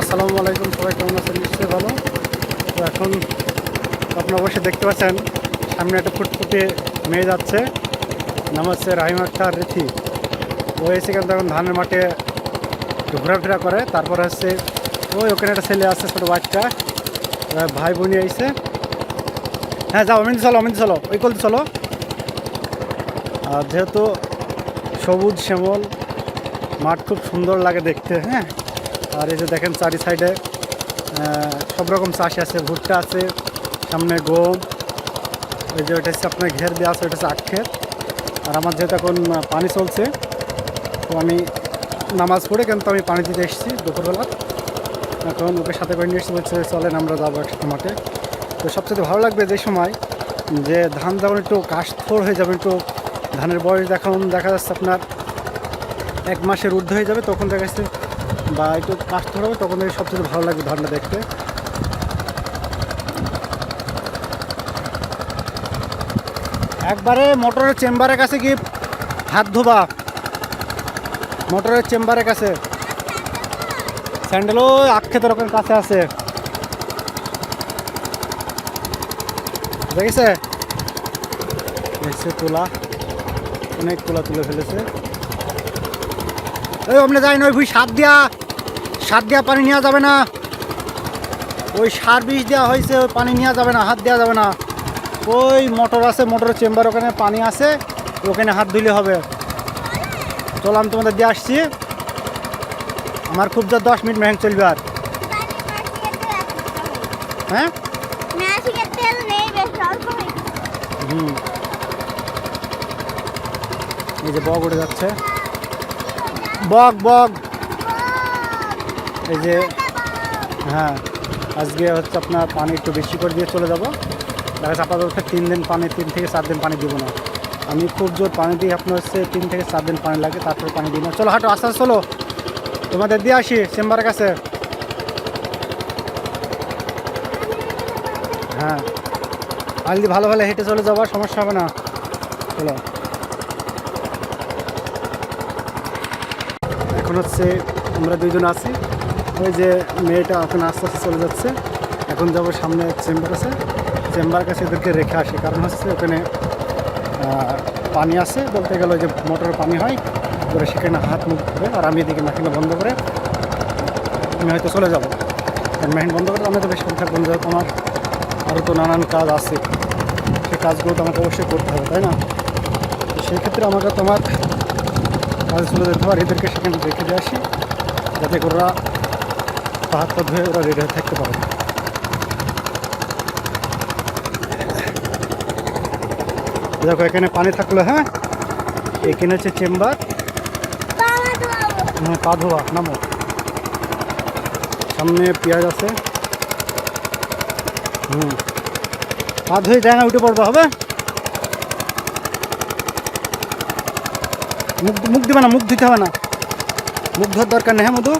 আসসালামু আলাইকুম, সবাই কেমন আছেন? নিশ্চয়ই ভালো। তো এখন আপনারা অবশ্যই দেখতে পাচ্ছেন, সামনে একটা ফুটফুটে মেয়ে যাচ্ছে। নাম হচ্ছে রাহিম আক্তার রেথি। ও এসে কিন্তু এখন ধানের মাঠে ঘোরাফেরা করে। তারপর হচ্ছে, ওই ওখানে একটা ছেলে আছে, ছোটো বাচ্চা। ভাই বোনই আইছে। হ্যাঁ যাও অমিন চলো অমিন চলো, ওই কলতে চলো। আর যেহেতু সবুজ শ্যামল, মাঠ খুব সুন্দর লাগে দেখতে হ্যাঁ? আর এই যে দেখেন চারি সাইডে সব রকম চাষ আছে, ভুট্টা আছে, সামনে গম ওই যে ওটা হচ্ছে আপনার ঘের দেওয়া আছে ওটা হচ্ছে আখের আর আমার যেহেতু এখন পানি চলছে, তো আমি নামাজ পড়ে কিন্তু আমি পানি দিতে এসেছি দুপুরবেলা। এখন ওকে সাথে করে নিয়ে এসেছি, বলছে চলেন আমরা যাব একসাথে মাঠে। তো সবচেয়ে ভালো লাগবে যে সময়, যে ধান যখন একটু কাশফোর হয়ে যাবে, একটু ধানের বয়স এখন দেখা যাচ্ছে আপনার এক মাসের ঊর্ধ্ব হয়ে যাবে, তখন দেখা যাচ্ছে বা একটু কাশফোর হবে, তখন দেখে সবচেয়ে ভালো লাগবে ধানটা দেখতে। একবারে মোটরের চেম্বারের কাছে কি হাত ধোবা? মোটরের চেম্বারের কাছে। স্যান্ডেলও আক্ষেতের ওখানে কাছে আছে। দেখেছে? দেখছে তোলা। অনেক তোলা তুলে ফেলেছে। এই আপনি যাই না, ওই ভুই সাত দিয়া সার দেওয়া পানি নেওয়া যাবে না। ওই সার বিষ দেওয়া হয়েছে, ওই পানি নেওয়া যাবে না, হাত দেওয়া যাবে না। ওই মোটর আছে, মোটরের চেম্বার ওখানে পানি আছে, ওখানে হাত ধুলে হবে। চলো, আমি তোমাদের দিয়ে আসছি। আমার খুব যা দশ মিনিট মেহেন চলবে আর। হ্যাঁ? হুম। এই যে বগ উঠে যাচ্ছে। বগ বগ এই যে হ্যাঁ আজকে হচ্ছে আপনার পানি একটু বেশি করে দিয়ে চলে যাব। দেখা যাচ্ছে আপাতত তিন দিন পানি, তিন থেকে চার দিন পানি দিব না। আমি খুব জোর পানি দিই, আপনার হচ্ছে তিন থেকে চার দিন পানি লাগে, তারপরে পানি দিই না। চলো হাঁটো, আস্তে চলো। তোমাদের দিয়ে আসি, চেম্বারের কাছে। হ্যাঁ। আর যদি ভালো ভালো হেঁটে চলে যাওয়ার সমস্যা হবে না। চলো। এখন হচ্ছে আমরা দুইজন আছি। ওই যে মেয়েটা এখন আস্তে আস্তে চলে যাচ্ছে, এখন যাব সামনে চেম্বার আছে। চেম্বার কাছে এদেরকে রেখে আসি, কারণ হচ্ছে ওখানে পানি আছে বলতে গেলে যে মোটর পানি হয় করে সেখানে হাত মুখ ধরে আর আমি এদিকে মেশিনটা বন্ধ করে আমি হয়তো চলে যাব। মেশিন বন্ধ করে আমি তো বেশ বন্ধ যেহেতু আমার, আরও তো নানান কাজ আছে। সেই কাজগুলো তো আমাকে অবশ্যই করতে হবে, তাই না? তো সেই ক্ষেত্রে আমাকে তোমার কাজ চলে যেতে হবে এদেরকে সেখানে রেখে দিয়ে আসি, যাতে করে হাত পা ধুয়ে ওরা রেডি থাকতে পারে দেখো এখানে পানি থাকল হ্যাঁ? এখানে হচ্ছে চেম্বার। হ্যাঁ পা ধোয়া নামো। সামনে পেঁয়াজ আছে। হুম। পা ধুয়ে যায় না উঠে পড়ব হবে? মুখ মুখ দিবে না মুখ দিতে হবে না। মুখ ধোয়ার দরকার নেই হ্যাঁ মধু?